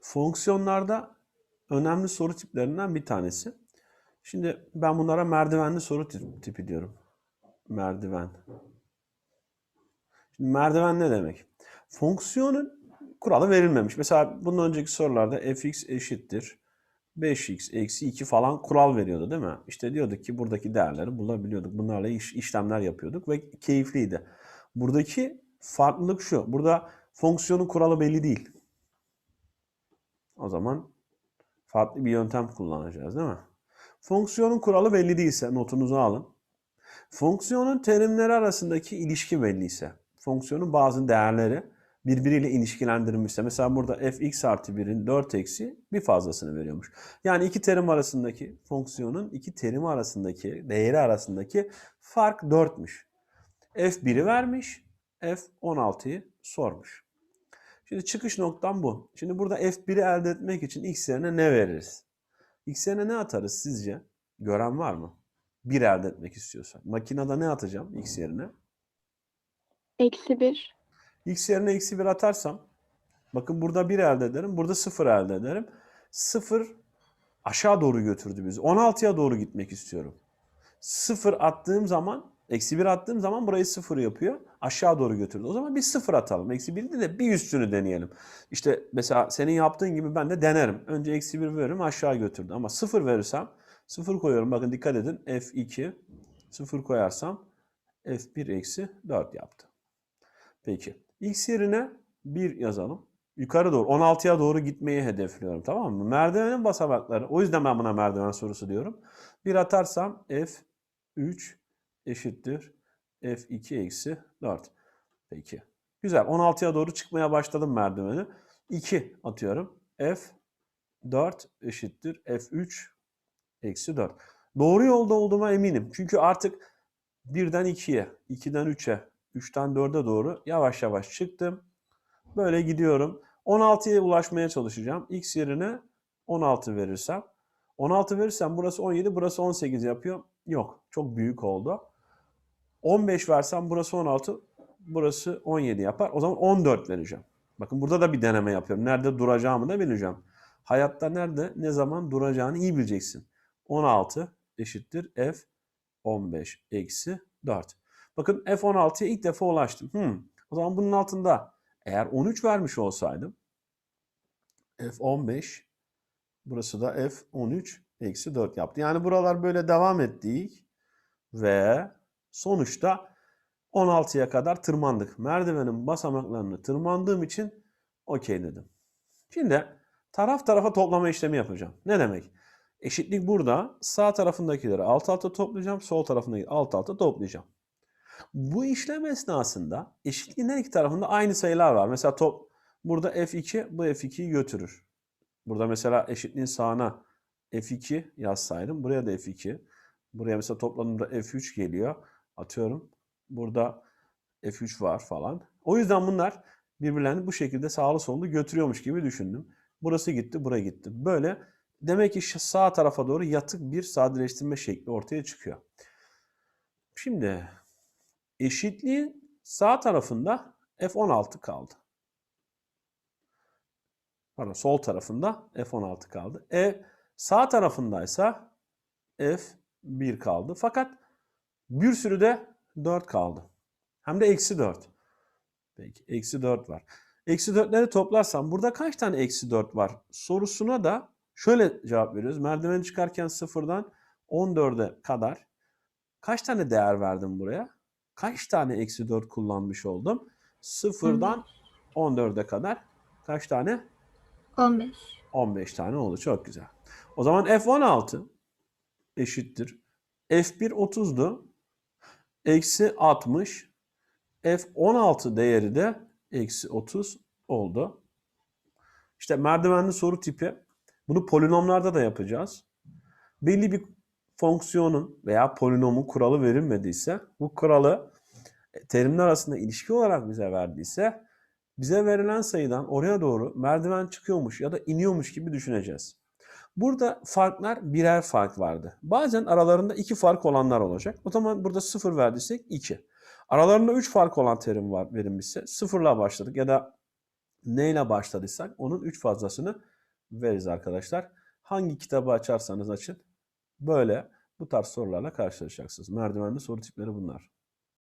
Fonksiyonlarda önemli soru tiplerinden bir tanesi. Şimdi ben bunlara merdivenli soru tip- tipi diyorum. Merdiven. Şimdi merdiven ne demek? Fonksiyonun kuralı verilmemiş. Mesela bundan önceki sorularda fx eşittir 5x eksi 2 falan kural veriyordu değil mi? İşte diyorduk ki buradaki değerleri bulabiliyorduk. Bunlarla iş, işlemler yapıyorduk ve keyifliydi. Buradaki farklılık şu. Burada fonksiyonun kuralı belli değil. Zaman farklı bir yöntem kullanacağız değil mi? Fonksiyonun kuralı belli değilse notunuzu alın. Fonksiyonun terimleri arasındaki ilişki belliyse, fonksiyonun bazı değerleri birbiriyle ilişkilendirilmişse, mesela burada fx artı 1'in 4 eksi bir fazlasını veriyormuş. Yani iki terim arasındaki, fonksiyonun iki terim arasındaki, değeri arasındaki fark 4'müş. f1'i vermiş, f16'yı sormuş. Şimdi çıkış noktam bu. Şimdi burada f1'i elde etmek için x yerine ne veririz? X yerine ne atarız sizce? Gören var mı? 1 elde etmek istiyorsan. Makinede ne atacağım x yerine? Eksi 1. X yerine eksi 1 atarsam bakın burada 1 elde ederim. Burada 0 elde ederim. 0 aşağı doğru götürdü bizi. 16'ya doğru gitmek istiyorum. 0 attığım zaman eksi 1 attığım zaman burayı 0 yapıyor. Aşağı doğru götürdü. O zaman bir 0 atalım. Eksi 1'de de bir üstünü deneyelim. İşte mesela senin yaptığın gibi ben de denerim. Önce eksi 1 veririm aşağı götürdü. Ama 0 verirsem 0 koyuyorum. Bakın dikkat edin. F2 0 koyarsam F1 eksi 4 yaptı. Peki. X yerine 1 yazalım. Yukarı doğru 16'ya doğru gitmeyi hedefliyorum tamam mı? Merdivenin basamakları. O yüzden ben buna merdiven sorusu diyorum. 1 atarsam F3 eşittir F2 eksi 4. Peki. Güzel. 16'ya doğru çıkmaya başladım merdiveni. 2 atıyorum. F4 eşittir F3 eksi 4. Doğru yolda olduğuma eminim. Çünkü artık 1'den 2'ye, 2'den 3'e, 3'ten 4'e doğru yavaş yavaş çıktım. Böyle gidiyorum. 16'ya ulaşmaya çalışacağım. X yerine 16 verirsem. 16 verirsem burası 17, burası 18 yapıyor. Yok. Çok büyük oldu. 15 versem burası 16, burası 17 yapar. O zaman 14 vereceğim. Bakın burada da bir deneme yapıyorum. Nerede duracağımı da bileceğim. Hayatta nerede, ne zaman duracağını iyi bileceksin. 16 eşittir f 15 eksi 4. Bakın F16'ya ilk defa ulaştım. Hmm. O zaman bunun altında eğer 13 vermiş olsaydım F15 burası da F13 eksi 4 yaptı. Yani buralar böyle devam ettik ve sonuçta 16'ya kadar tırmandık. Merdivenin basamaklarını tırmandığım için okey dedim. Şimdi taraf tarafa toplama işlemi yapacağım. Ne demek? Eşitlik burada. Sağ tarafındakileri alt alta toplayacağım. Sol tarafındakileri alt alta toplayacağım. Bu işlem esnasında eşitliğin her iki tarafında aynı sayılar var. Mesela top burada F2 bu F2'yi götürür. Burada mesela eşitliğin sağına F2 yazsaydım buraya da F2. Buraya mesela topladığımda F3 geliyor. Atıyorum. Burada F3 var falan. O yüzden bunlar birbirlerini bu şekilde sağlı sollu götürüyormuş gibi düşündüm. Burası gitti, buraya gitti. Böyle demek ki sağ tarafa doğru yatık bir sadeleştirme şekli ortaya çıkıyor. Şimdi eşitliğin sağ tarafında F16 kaldı. Pardon sol tarafında F16 kaldı. E sağ tarafındaysa F1 kaldı. Fakat bir sürü de 4 kaldı. Hem de eksi 4. Peki eksi 4 var. Eksi 4'leri toplarsam burada kaç tane eksi 4 var sorusuna da şöyle cevap veriyoruz. Merdiveni çıkarken sıfırdan 14'e kadar kaç tane değer verdim buraya? Kaç tane eksi 4 kullanmış oldum? Sıfırdan 14'e kadar kaç tane? 15. 15 tane oldu. Çok güzel. O zaman F16 eşittir. F1 30'du. Eksi 60. F16 değeri de eksi 30 oldu. İşte merdivenli soru tipi. Bunu polinomlarda da yapacağız. Belli bir fonksiyonun veya polinomun kuralı verilmediyse bu kuralı terimler arasında ilişki olarak bize verdiyse bize verilen sayıdan oraya doğru merdiven çıkıyormuş ya da iniyormuş gibi düşüneceğiz. Burada farklar birer fark vardı. Bazen aralarında iki fark olanlar olacak. O zaman burada sıfır verdiysek 2. Aralarında 3 fark olan terim var verilmişse sıfırla başladık ya da neyle başladıysak onun 3 fazlasını veririz arkadaşlar. Hangi kitabı açarsanız açın böyle bu tarz sorularla karşılaşacaksınız. Merdivenli soru tipleri bunlar.